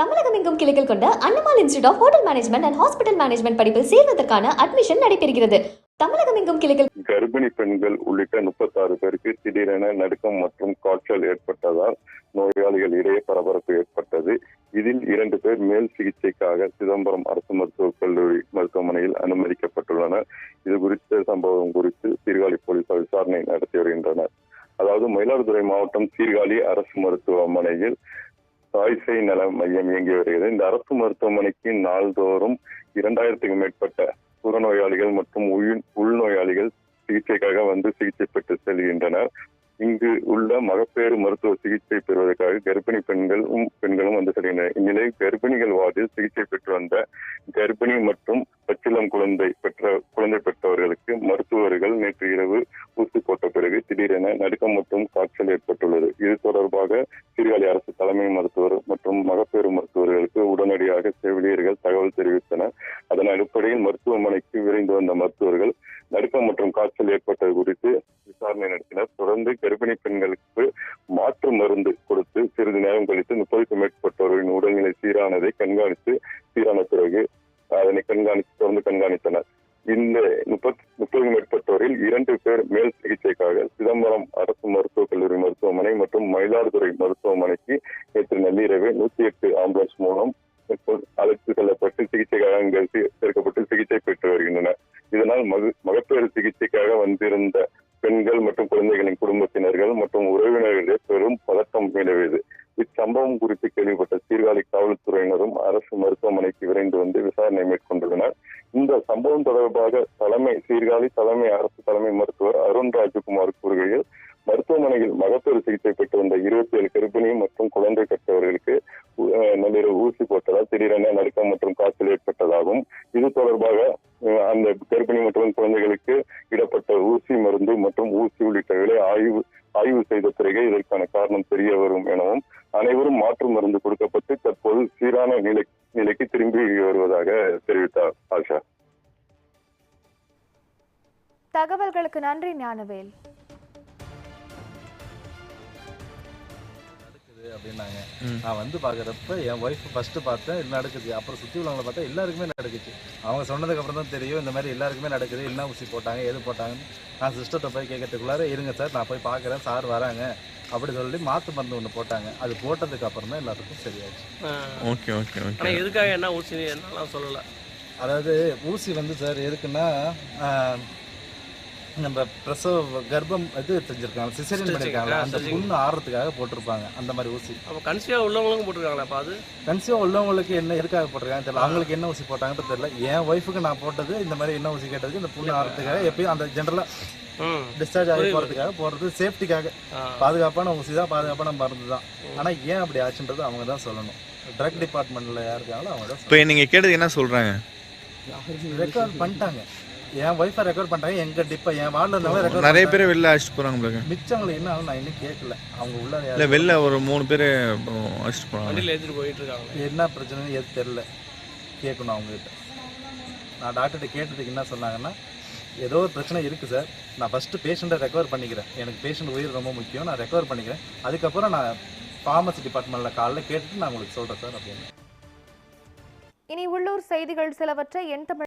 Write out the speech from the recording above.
தமிழகம் எங்கும் கிளைகள் கொண்ட Annamalai institute of hotel management and hospital management படிப்பில் சேர்வதற்கான அட்மிஷன் நடைபெறுகிறது. தமிழகம் எங்கும் கிளைகள் கர்ப்பிணி பெண்கள் உள்ளிட்ட முப்பத்தாறு பேருக்கு திடீரென நடுக்கம் மற்றும் காய்ச்சல் ஏற்பட்டதால் நோயாளிகள் இடையே பரபரப்பு ஏற்பட்டது. இதில் இரண்டு பேர் மேல் சிகிச்சைக்காக சிதம்பரம் அரசு மருத்துவக் கல்லூரி மருத்துவமனையில் அனுமதிக்கப்பட்டுள்ளனர். இது குறித்த சம்பவம் குறித்து சீர்காழி போலீசார் விசாரணை நடத்தி வருகின்றனர். அதாவது மயிலாடுதுறை மாவட்டம் சீர்காழி அரசு மருத்துவமனையில் தாய்சை நல மையம் இயங்கி வருகிறது. இந்த அரசு மருத்துவமனைக்கு நாள்தோறும் இரண்டாயிரத்துக்கும் மேற்பட்ட புறநோயாளிகள் மற்றும் உள்நோயாளிகள் சிகிச்சைக்காக வந்து சிகிச்சை பெற்று செல்கின்றனர். இங்கு உள்ள மகப்பேறு மருத்துவ சிகிச்சை பெறுவதற்காக கர்ப்பிணி பெண்களும் பெண்களும் வந்து செல்கின்றனர். இந்நிலையில் கர்ப்பிணிகள் வார்டில் சிகிச்சை பெற்று வந்த கர்ப்பிணி மற்றும் பச்சிளம் குழந்தை பெற்ற குழந்தை பெற்றவர்களுக்கு மருத்துவர்கள் நேற்று இரவு ஊசி போட்ட பிறகு திடீரென நடுக்கம் மற்றும் காய்ச்சல் ஏற்பட்டுள்ளது. இது தொடர்பாக சீர்காழி அரசு தலைமை மருத்துவர் மற்றும் மகப்பேறு மருத்துவர்களுக்கு உடனடியாக செவிலியர்கள் தகவல் தெரிவித்தனர். அதன் அடிப்படையில் மருத்துவமனைக்கு விரைந்து வந்த மருத்துவர்கள் நடுக்கம் மற்றும் காய்ச்சல் ஏற்பட்டது குறித்து விசாரணை நடத்தினர். தொடர்ந்து கர்ப்பிணி பெண்களுக்கு மாற்று மருந்து கொடுத்து சிறிது நேரம் கழித்து முப்பது கண்காணித்து தொடர்ந்து கண்காணித்தனர். இந்த முப்பத் முப்பதுக்கும் மேற்பட்டோரில் இரண்டு பேர் மேல் சிகிச்சைக்காக சிதம்பரம் அரசு மருத்துவக் கல்லூரி மருத்துவமனை மற்றும் மயிலாடுதுறை மருத்துவமனைக்கு நேற்று நள்ளிரவு நூத்தி எட்டு ஆம்புலன்ஸ் மூலம் அழைத்து செல்லப்பட்டு சிகிச்சைக்காக அங்கு சேர்க்கப்பட்டு சிகிச்சை பெற்று வருகின்றனர். இதனால் மகு மகப்பேறு சிகிச்சைக்காக வந்திருந்த பெண்கள் மற்றும் குழந்தைகளின் குடும்பத்தினர்கள் மற்றும் உறவினர்களிடையே பெரும் பதட்டம் நிலவியது. இச்சம்பவம் குறித்து கேள்விப்பட்ட சீர்காழி காவல்துறையினரும் விரைந்து வந்து விசாரணை மேற்கொண்டுள்ளனர். இந்த சம்பவம் தொடர்பாக தலைமை சீர்காழி தலைமை அரசு தலைமை மருத்துவர் அருண் ராஜகுமார் கூறுகையில் மருத்துவமனையில் மகப்பேறு சிகிச்சை பெற்று வந்த இருபத்தி ஏழு கர்ப்பிணி மற்றும் குழந்தை பெற்றவர்களுக்கு நள்ளிரவு ஊசி போட்டதால் திடீரென நடுக்கம் மற்றும் காய்ச்சல் ஏற்பட்டதாகவும் இது தொடர்பாக அந்த கர்ப்பிணி மற்றும் குழந்தைகளுக்கு இடப்பட்ட ஊசி மருந்து மற்றும் ஊசி உள்ளிட்டவர்களை ஆய்வு ஆய்வு செய்த பிறகே இதற்கான காரணம் தெரிய வரும் எனவும் அனைவரும் மாற்று மருந்து கொடுக்கப்பட்டு தற்போது சீரான நிலை நிலைக்கு திரும்பி வருவதாக தெரிவித்தார் ஆஷா. தகவல்களுக்கு நன்றி ஞானவேல். நடக்குது அப்படின்னாங்க. நான் வந்து பார்க்குறப்ப என் ஒய்ஃப் ஃபர்ஸ்ட் பார்த்தேன் இது நடக்குது? அப்புறம் சுற்றி உள்ளவங்களை பார்த்தா எல்லாருக்குமே நடக்குச்சு. அவங்க சொன்னதுக்கு அப்புறம் தான் தெரியும். இந்த மாதிரி எல்லாருக்குமே நடக்குது. என்ன ஊசி போட்டாங்க? எது போட்டாங்கன்னு? நான் சிஸ்டர்கிட்ட போய் கேட்கறதுக்குள்ளார இருங்க சார் நான் போய் பார்க்குறேன். சார் வராங்க. அப்படி சொல்லி மாற்று மருந்து ஒன்று போட்டாங்க. அது போட்டதுக்கு அப்புறம் தான் எல்லாத்துக்கும் சரியாச்சு. Okay okay okay. ஆனால் எதுக்காக என்ன ஊசி? என்னலாம் சொல்லலை. அதாவது ஊசி வந்து சார் எதுக்குன்னா நம்ம பிரசவ கர்ப்பம் இது செஞ்சிருக்காங்க சிசரியன் ஆ, அந்த. புண்ணு ஆறுறதுக்காக போட்டிருப்பாங்க அந்த மாதிரி ஊசி. அப்போ கன்சியாக உள்ளவங்களுக்கும் போட்டிருக்காங்களா அப்போ அது? கன்சியூவ் உள்ளவங்களுக்கு என்ன எதுக்காக போட்டிருக்காங்க தெரியல. அவங்களுக்கு என்ன ஊசி போட்டாங்கன்னு தெரியல. என் ஒய்ஃபுக்கு நான் போட்டது இந்த மாதிரி என்ன ஊசி கேட்டதுக்கு இந்த புண்ணு ஆறதுக்காக எப்பயும் அந்த ஜென்ரலா ம். டிஸ்சார்ஜ் ஆகி புரியுது. போறதுக்காக போறது சேஃப்டிக்காக. பாதுகாப்பான ஊசி தான் பாதுகாப்பான மருந்து தான் ஆனா ஏன் அப்படி ஆச்சுன்றது அவங்க தான் சொல்லணும். ட்ரக் டிபார்ட்மெண்ட்ல யார் இருக்காங்களோ அவங்க தான் இப்போ நீங்கள் கேட்டது என்ன சொல்கிறாங்க ரெக்கார்ட் பண்ணிட்டாங்க. என் ஒய்ஃபை ரெக்கார்ட் பண்ணிட்டாங்க எங்க டிப்பா என் வார்டில் ரெக்கார்ட் நிறைய பேர் வெளில அழைச்சிட்டு போகிறாங்க உங்களுக்கு மிச்சவங்களை என்ன ஆகும் நான் இன்னும் கேட்கல. அவங்க உள்ள இல்லை வெளில ஒரு மூணு பேர் அழைச்சிட்டு போகிறாங்க வண்டியில் ஏற்றிட்டு போயிட்டு இருக்காங்க என்ன பிரச்சனைன்னு எது தெரில கேட்கணும் அவங்ககிட்ட. நான் டாக்டர்கிட்ட கேட்டதுக்கு என்ன சொன்னாங்கன்னா ஏதோ ஒரு பிரச்சனை இருக்குது சார் நான் ஃபஸ்ட்டு பேஷண்ட்டை ரெக்கவர் பண்ணிக்கிறேன். எனக்கு பேஷண்ட் உயிர் ரொம்ப முக்கியம். நான் ரெக்கவர் பண்ணிக்கிறேன். அதுக்கப்புறம் நான் ஃபார்மசி டிபார்ட்மெண்ட்டில் காலைல கேட்டுட்டு நான் உங்களுக்கு சொல்கிறேன் சார் அப்படின்னு. இனி உள்ளூர் செய்திகள் சிலவற்றை என் தமிழ்